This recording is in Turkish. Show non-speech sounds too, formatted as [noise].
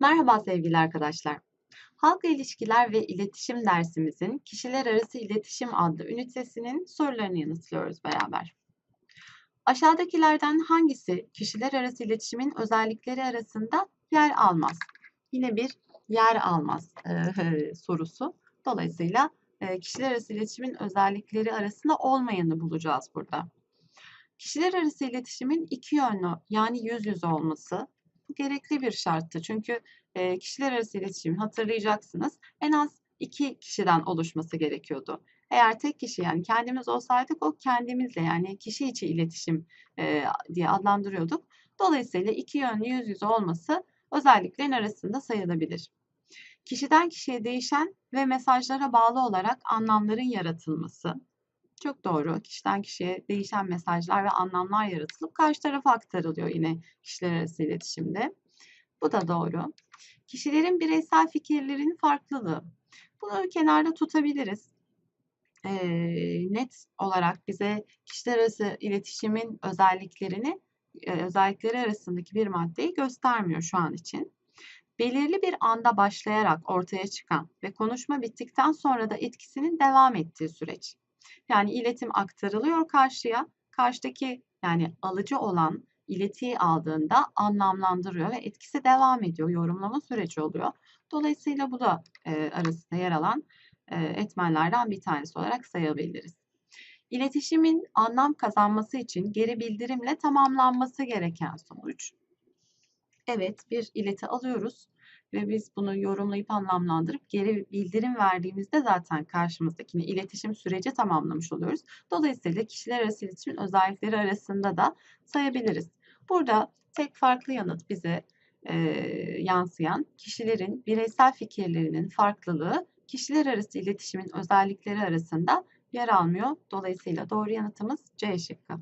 Merhaba sevgili arkadaşlar. Halk ilişkiler ve iletişim dersimizin Kişiler Arası İletişim adlı ünitesinin sorularını yanıtlıyoruz beraber. Aşağıdakilerden hangisi kişiler arası iletişimin özellikleri arasında yer almaz? Yine bir yer almaz e, [laughs] sorusu. Dolayısıyla e, kişiler arası iletişimin özellikleri arasında olmayanı bulacağız burada. Kişiler arası iletişimin iki yönlü yani yüz yüze olması gerekli bir şarttı. Çünkü e, kişiler arası iletişim hatırlayacaksınız en az iki kişiden oluşması gerekiyordu. Eğer tek kişi yani kendimiz olsaydık o kendimizle yani kişi içi iletişim e, diye adlandırıyorduk. Dolayısıyla iki yönlü yüz yüze olması özelliklerin arasında sayılabilir. Kişiden kişiye değişen ve mesajlara bağlı olarak anlamların yaratılması. Çok doğru. Kişiden kişiye değişen mesajlar ve anlamlar yaratılıp karşı tarafa aktarılıyor yine kişiler arası iletişimde. Bu da doğru. Kişilerin bireysel fikirlerinin farklılığı. Bunu kenarda tutabiliriz. Ee, net olarak bize kişiler arası iletişimin özelliklerini, özellikleri arasındaki bir maddeyi göstermiyor şu an için. Belirli bir anda başlayarak ortaya çıkan ve konuşma bittikten sonra da etkisinin devam ettiği süreç. Yani iletim aktarılıyor karşıya. Karşıdaki yani alıcı olan iletiyi aldığında anlamlandırıyor ve etkisi devam ediyor. Yorumlama süreci oluyor. Dolayısıyla bu da e, arasında yer alan e, etmenlerden bir tanesi olarak sayabiliriz. İletişimin anlam kazanması için geri bildirimle tamamlanması gereken sonuç. Evet bir ileti alıyoruz ve biz bunu yorumlayıp anlamlandırıp geri bildirim verdiğimizde zaten karşımızdakini iletişim süreci tamamlamış oluyoruz. Dolayısıyla kişiler arası iletişimin özellikleri arasında da sayabiliriz. Burada tek farklı yanıt bize e, yansıyan kişilerin bireysel fikirlerinin farklılığı kişiler arası iletişimin özellikleri arasında yer almıyor. Dolayısıyla doğru yanıtımız C şıkkı.